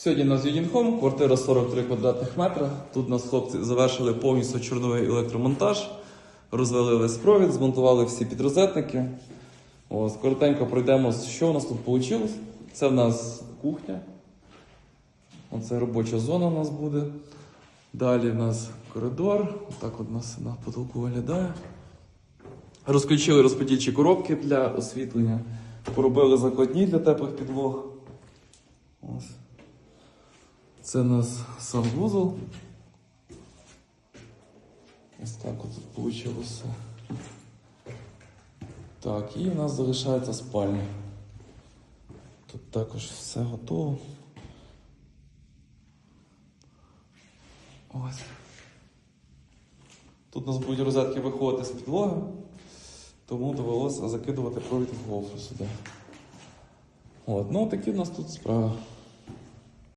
Сьогодні у нас Юдінхом, квартира 43 квадратних метра. Тут у нас хлопці завершили повністю чорновий електромонтаж, розвели весь провід, змонтували всі підрозетники. Ось, коротенько пройдемо, що у нас тут вийшло. Це в нас кухня. Оце робоча зона у нас буде. Далі в нас коридор. Так от у нас на потолку виглядає. Розключили розподільчі коробки для освітлення. Поробили закладні для теплих підлог. Ось. Це у нас санвузол. Ось так от вийшло все. Так, і в нас залишається спальня. Тут також все готово. Ось. Тут у нас будуть розетки виходити з підлоги, тому довелося закидувати провід в гофру сюди. От, ну такі в нас тут справи.